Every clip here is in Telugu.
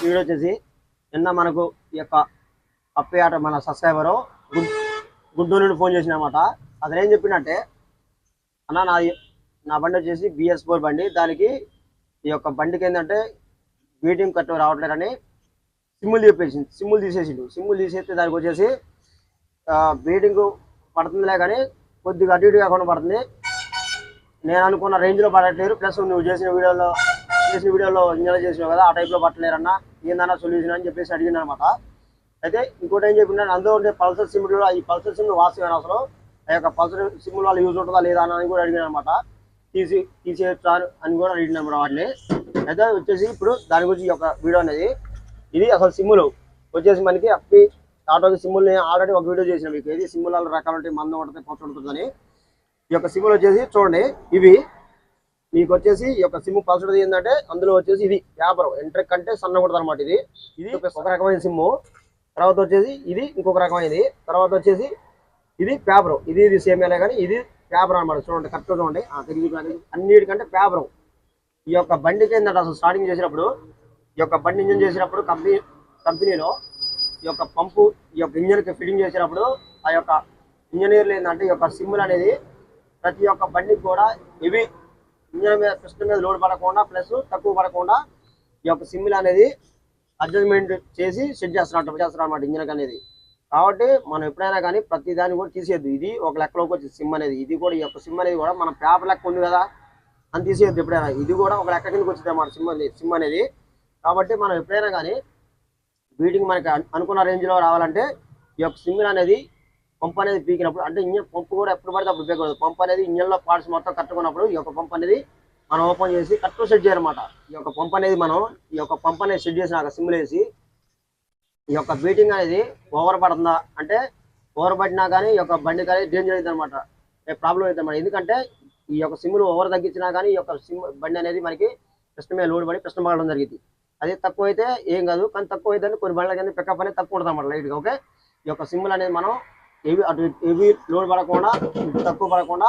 వీడియో వచ్చేసి నిన్న మనకు ఈ యొక్క అప్పే ఆట మన సబ్స్క్రైబరు గుడ్ గుడ్డు నుండి ఫోన్ చేసినమాట అతను ఏం చెప్పిందంటే అన్న నా నా బండి వచ్చేసి బిఎస్ ఫోర్ బండి. దానికి ఈ యొక్క బండికి ఏంటంటే బీటింగ్ కట్టు రావట్లేదని సిమ్ములు చెప్పేసింది సిమ్ములు తీసేసిండు. సిమ్ములు తీసేస్తే దానికి వచ్చేసి బీటింగ్ పడుతుందిలే కానీ కొద్దిగా అటు ఇటు కాకుండా పడుతుంది. నేను అనుకున్న రేంజ్లో పడట్లేరు ప్లస్ నువ్వు చేసిన వీడియోలో చేసిన వీడియోలో ఇంజనీర్ చేసినావు కదా ఆ టైప్లో పట్టలేరన్నా ఏందన్నా సొల్యూషన్ అని చెప్పేసి అడిగిన అనమాట. అయితే ఇంకోటి ఏం చెప్పిన అందులో ఉండే పల్సర్ సిమ్లో ఈ పల్సర్ సిమ్ వాస్తవం అసలు ఆ యొక్క పల్సర్ సిమ్ వల్ల యూజ్ ఉంటుందా లేదా అని కూడా అడిగిన అనమాట. తీసి తీసేయచ్చా అని కూడా అడిగిన అనమాట వాటిని అయితే వచ్చేసి ఇప్పుడు దాని గురించి ఒక వీడియో అనేది ఇది అసలు సిమ్ములు వచ్చేసి మనకి అప్పి ఆటోకి సిమ్ములు ఆల్రెడీ ఒక వీడియో చేసిన మీకు. ఇది సిమ్ముల రకాలు ఉంటాయి మందం ఉంటుంది పొచ్చ ఉంటుందని. ఈ యొక్క సిమ్ములు వచ్చేసి చూడండి ఇవి మీకు వచ్చేసి ఈ యొక్క సిమ్ పల్సడది ఏంటంటే అందులో వచ్చేసి ఇది పేపర్ ఎంట్రీ కంటే సన్న కొడుతుంది అనమాట ఇది ఇది ఒక రకమైన సిమ్ము తర్వాత వచ్చేసి ఇది ఇంకొక రకమైనది. తర్వాత వచ్చేసి ఇది పేపర్ ఇది ఇది సేమేలే కానీ ఇది పేపర్ అనమాట చూడండి కరెక్ట్ చూడండి. ఆ, తిరిగి. అన్నిటికంటే పేపర్ ఈ యొక్క బండికి ఏంటంటే అసలు స్టార్టింగ్ చేసినప్పుడు ఈ యొక్క బండి ఇంజన్ చేసినప్పుడు కంపెనీ కంపెనీలో ఈ యొక్క పంపు ఈ యొక్క ఇంజన్కి ఫిట్టింగ్ చేసినప్పుడు ఆ యొక్క ఇంజనీర్లు ఏంటంటే ఈ యొక్క సిమ్ములు అనేది ప్రతి ఒక్క బండికి కూడా ఇవి ఇంజన్ మీద పిస్టన్ మీద లోడ్ పడకుండా ప్లస్ తక్కువ పడకుండా ఈ యొక్క సిమ్మిల్ అనేది అడ్జస్ట్మెంట్ చేసి సెట్ చేస్తున్నట్టు చేస్తున్నారు అనమాట ఇంజన్ అనేది. కాబట్టి మనం ఎప్పుడైనా కానీ ప్రతి దాన్ని కూడా తీసేయద్దు. ఇది ఒక లెక్కలోకి వచ్చి సిమ్ అనేది. ఇది కూడా ఈ యొక్క సిమ్ అనేది కూడా మన పేపర్ లెక్క ఉంది కదా అని తీసేయద్దు ఎప్పుడైనా. ఇది కూడా ఒక లెక్క కిందకి వచ్చింది అన్నమాట సిమ్ అనేది సిమ్ అనేది. కాబట్టి మనం ఎప్పుడైనా కానీ బీటింగ్ మనకి అనుకున్న రేంజ్లో రావాలంటే ఈ యొక్క సిమ్ అనేది పంప్ అనేది పీకినప్పుడు అంటే ఇంజన్ పంపు కూడా ఎప్పుడు పడితే అప్పుడు పీకూడదు పంప్ అనేది ఇంజన్లో పార్ట్స్ మొత్తం కట్టుకున్నప్పుడు ఈ యొక్క పంప్ అనేది మనం ఓపెన్ చేసి కరెక్ట్ సెట్ చేయాలన్నమాట. ఈ యొక్క పంప్ అనేది మనం ఈ యొక్క పంప్ అనేది సెట్ చేసినాక సిమ్లు వేసి ఈ యొక్క బీటింగ్ అనేది ఓవర్ పడుతుందా అంటే ఓవర్ పడినా కానీ ఈ యొక్క బండి కానీ డేంజర్ అవుతుంది అనమాట ప్రాబ్లం అవుతుంది అనమాట ఎందుకంటే ఈ యొక్క సిమ్లు ఓవర్ తగ్గించినా కానీ ఈ యొక్క సిమ్ బండి అనేది మనకి ప్రశ్న మీద లోడ్ పడి ప్రశ్న పడడం జరిగింది. అదే తక్కువ అయితే ఏం కాదు కానీ తక్కువ అయితే కొన్ని బండ్ల కింద పికప్ అనేది తక్కువ ఉంటుంది అనమాట లైట్గా ఓకే ఈ యొక్క సిమ్లు అనేది మనం ఏవి అటు ఏవి లోడ్ పడకుండా తక్కువ పడకుండా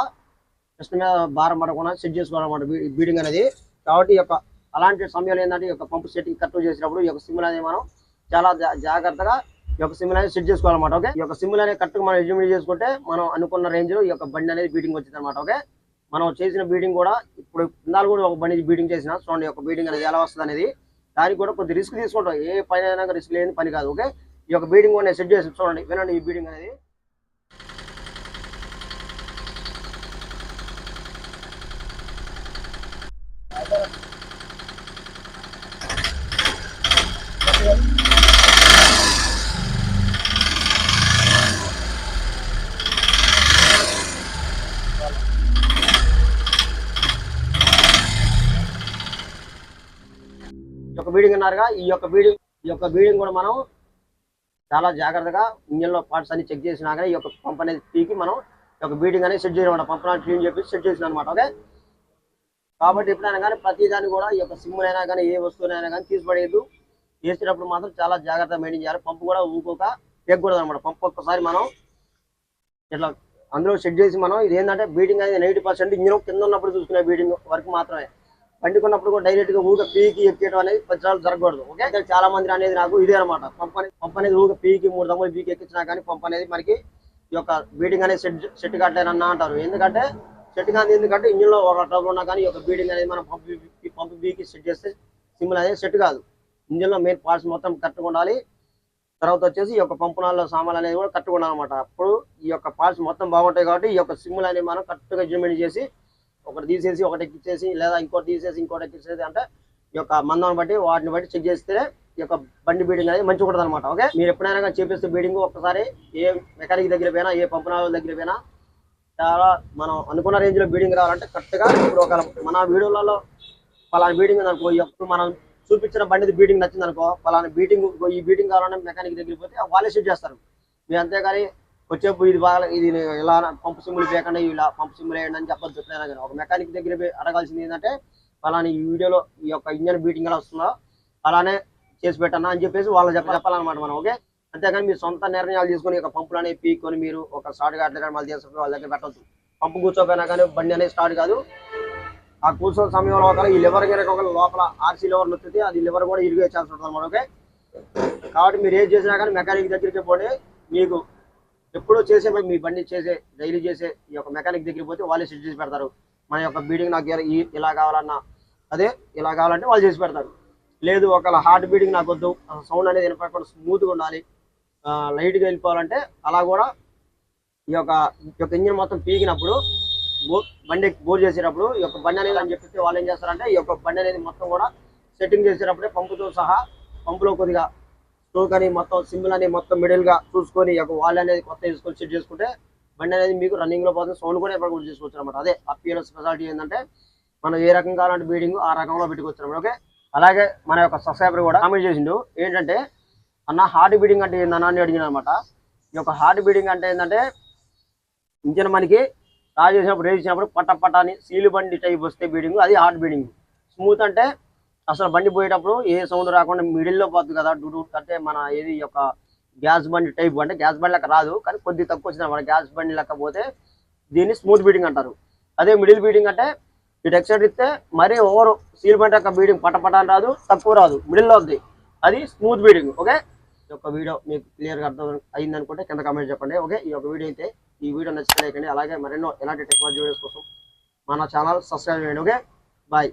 జస్ట్ మీద భారం పడకుండా సెట్ చేసుకోవాలన్నమాట బీడింగ్ అనేది. కాబట్టి ఈ యొక్క అలాంటి సమయంలో ఏంటంటే ఈ యొక్క పంపు సెట్టింగ్ కరెక్ట్ చేసినప్పుడు ఈ యొక్క సిమ్లు అనేది మనం చాలా జా- జాగ్రత్తగా ఈ యొక్క సిమ్లు అనేది సెట్ చేసుకోవాలన్నమాట ఓకే? ఈ యొక్క సిమ్లు అనేది కరెక్ట్గా మనం ఎడ్యుమిట్ చేసుకుంటే మనం అనుకున్న రేంజ్లో ఈ యొక్క బండి అనేది బీటింగ్ వచ్చింది అనమాట ఓకే? మనం చేసిన బీటింగ్ కూడా ఇప్పుడు ఇందాలు కూడా ఒక బండి బీటింగ్ చేసిన చూడండి ఈ యొక్క బీటింగ్ అనేది ఎలా వస్తుంది అనేది దానికి కూడా కొద్ది రిస్క్ తీసుకుంటాం. ఏ పని అయినా రిస్క్ లేని పని కాదు ఓకే? ఈ యొక్క బీడింగ్ కూడా సెట్ చేసి చూడండి వినండి ఈ బీడింగ్ అనేది. యొక్క బీడింగ్ అన్నారుగా ఈ యొక్క బీడింగ్ ఈ యొక్క బీడింగ్ కూడా మనం చాలా జాగ్రత్తగా ఇంజన్లో పార్ట్స్ అన్ని చెక్ చేసినాక ఈ యొక్క పంప్ అనేది పీకి మనం ఈ యొక్క బీడింగ్ అనేది సెట్ చేయడం పంప్ క్లీన్ చెప్పి సెట్ చేసిన అనమాట ఓకే కాబట్టి ఎప్పుడైనా కానీ ప్రతి దాన్ని కూడా ఈ యొక్క సిమ్ అయినా కానీ ఏ వస్తువునైనా కానీ తీసిపడేయద్దు వేసేటప్పుడు మాత్రం చాలా జాగ్రత్త మెయింటైన్ చేయాలి. పంపు కూడా ఊకోక తెగకూడదు అనమాట పంపు ఒక్కసారి మనం ఇట్లా అందులో సెట్ చేసి మనం ఇది ఏంటంటే బీడింగ్ అనేది నైంటీ పర్సెంట్ ఇంజన్ కింద ఉన్నప్పుడు చూసుకునే బీటింగ్ వరకు మాత్రమే. పండుకున్నప్పుడు కూడా డైరెక్ట్గా ఊగ పీకి ఎక్కేయడం అనేది పచ్చరాలు జరగకూడదు. ఓకే? చాలా మంది అనేది నాకు ఇదే అనమాట పంప్ అనేది పంప్ అనేది ఊక పీకి మూడు తమ్ములు పీకి ఎక్కించినా కానీ పంప్ అనేది మనకి ఈ యొక్క బీడింగ్ అనేది సెట్ సెట్ కట్టలేనన్నా అంటారు. ఎందుకంటే సెట్ కాదు ఎందుకంటే ఇంజిన్లో ఒక ట్రబుల్ ఉన్నా కానీ ఈ యొక్క బీడింగ్ అనేది మనం పంపు పంపు బీకి సెట్ చేస్తే సిమ్లు అనేది సెట్ కాదు. ఇంజిన్లో మెయిన్ పార్ట్స్ మొత్తం కరెక్ట్గా ఉండాలి. తర్వాత వచ్చేసి ఈ యొక్క పంపునాల్లో సామాన్లు అనేది కూడా కరెక్ట్గా ఉండాలన్నమాట. అప్పుడు ఈ యొక్క పార్ట్స్ మొత్తం బాగుంటాయి కాబట్టి ఈ యొక్క సిమ్లు అనేది మనం కరెక్ట్గా అడ్జస్ట్మెంట్ చేసి ఒకటి తీసేసి ఒకటి ఎక్కిచ్చేసి లేదా ఇంకోటి తీసేసి ఇంకోటి ఎక్కిచ్చేసి అంటే ఈ యొక్క మందం బట్టి వాటిని బట్టి చెక్ చేస్తే ఈ యొక్క బండి బీడింగ్ అనేది మంచిగా ఉంటుంది అనమాట ఓకే? మీరు ఎప్పుడైనా చేపిస్తే బీడింగ్ ఒక్కసారి ఏ మెకానిక్ దగ్గర పోయినా ఏ పంపునాల దగ్గర పోయినా చాలా మనం అనుకున్న రేంజ్లో బీడింగ్ రావాలంటే కరెక్ట్గా ఇప్పుడు ఒక మన వీడియోలలో పలానా బీడింగ్ అనుకో ఎప్పుడు మనం చూపించిన బండిది బీటింగ్ నచ్చింది అనుకో పలానా బీటింగ్ ఈ బీటింగ్ కావాలంటే మెకానిక్ దగ్గరికి పోతే వాళ్ళే సెట్ చేస్తారు. మీరు అంతేగాని వచ్చేప్పుడు ఇది బాగా ఇది ఇలా పంపు సిమ్ములు చేయకుండా ఇలా పంపు సిమ్ములు వేయండి అని చెప్పొద్దు ఎప్పుడైనా కానీ. ఒక మెకానిక్ దగ్గర అడగాల్సింది ఏంటంటే పలానా ఈ వీడియోలో ఈ యొక్క ఇంజన్ బీటింగ్ ఎలా వస్తుందో అలానే చేసి పెట్టన్నా అని చెప్పేసి వాళ్ళు చెప్ప చెప్పాలన్నమాట మనం ఓకే? అంతేగాని మీరు సొంత నిర్ణయాలు తీసుకొని ఒక పంపులు అనేవి పీక్కొని మీరు ఒక స్టార్ట్ కావట్లేదు మళ్ళీ చేసుకుని వాళ్ళ దగ్గర పెట్టద్దు. పంపు కూర్చోపోయినా కానీ బండి అనేది స్టార్ట్ కాదు. ఆ కూర్చోని సమయం లోపల ఈ లివర్ కనుక ఒక లోపల ఆర్సీ లివర్ వస్తుంది అది లివర్ కూడా ఇరిగే ఛాన్స్ ఉంటుంది అన్నమాట ఓకే? కాబట్టి మీరు ఏం చేసినా కానీ మెకానిక్ దగ్గరికి పోతే మీకు ఎప్పుడో చేసే మీ బండి చేసే డైలీ చేసే ఈ యొక్క మెకానిక్ దగ్గరికి పోతే వాళ్ళే సెట్ చేసి పెడతారు. మన యొక్క బీడింగ్ నాకు ఇలా- ఈ- ఇలా కావాలన్నా అదే ఇలా కావాలంటే వాళ్ళు చేసి పెడతారు. లేదు ఒకవేళ హార్ట్ బీడింగ్ నాకు వద్దు సౌండ్ అనేది వినపడకుండా స్మూత్గా ఉండాలి. లైట్గా వెళ్ళిపోవాలంటే అలా కూడా ఈ యొక్క ఈ యొక్క ఇంజిన్ మొత్తం పీకినప్పుడు బో బండి బోర్ చేసేటప్పుడు ఈ యొక్క బండి అనేది అని చెప్పితే వాళ్ళు ఏం చేస్తారంటే ఈ యొక్క బండి అనేది మొత్తం కూడా సెట్టింగ్ చేసేటప్పుడే పంపుతో సహా పంపులో కొద్దిగా స్ట్రోక్ అని మొత్తం సింబల్ అని మొత్తం మిడిల్గా చూసుకొని ఈ యొక్క వాళ్ళు అనేది కొత్త తీసుకొని సెట్ చేసుకుంటే బండి అనేది మీకు రన్నింగ్లో పోతుంది సౌండ్ కూడా ఎప్పుడు కూడా చేసుకోవచ్చు అనమాట అదే అప్పియర్ స్పెషాలిటీ ఏంటంటే మనం ఏ రకం కావాలంటే బీడింగ్ ఆ రకంలో పెట్టుకోవచ్చు ఓకే? అలాగే మన యొక్క సబ్స్క్రైబర్ కూడా కామెంట్ చేసిండు. ఏంటంటే అన్న హార్ట్ బీడింగ్ అంటే ఏందన్న అని అడిగిన అనమాట. ఈ యొక్క హార్ట్ బీడింగ్ అంటే ఏంటంటే ఇంజన్ మనకి రాజు చేసినప్పుడు రేజ్ చేసినప్పుడు పట్ట పట్ట అని సీలు బండి టైప్ వస్తే బీడింగ్ అది హార్ట్ బీడింగ్ స్మూత్ అంటే అసలు బండి పోయేటప్పుడు ఏ సౌండ్ రాకుండా మిడిల్లో పోతుంది కదా డుడు అంటే మన ఏది యొక్క గ్యాస్ బండి టైప్ అంటే గ్యాస్ బండి లెక్క రాదు కానీ కొద్ది తక్కువ వచ్చింది మన గ్యాస్ బండి లెక్క పోతే దీన్ని స్మూత్ బీడింగ్ అంటారు. అదే మిడిల్ బీడింగ్ అంటే ఇటు ఎక్సైడ్ ఇస్తే మరీ ఓవర్ సీల్ బండి యొక్క బీడింగ్ పట్ట రాదు తక్కువ రాదు మిడిల్లో ఉంది. అది స్మూత్ బీడింగ్ ఓకే ఈ యొక్క వీడియో మీకు క్లియర్గా అర్థం అయింది అనుకుంటే కింద కామెంట్ చెప్పండి. ఓకే ఈ యొక్క వీడియో అయితే ఈ వీడియో నచ్చితే లేకండి అలాగే మరెన్నో ఎలాంటి టెక్నాలజీ వీడియోస్ కోసం మన ఛానల్ సబ్స్క్రైబ్ చేయండి. Okay bye.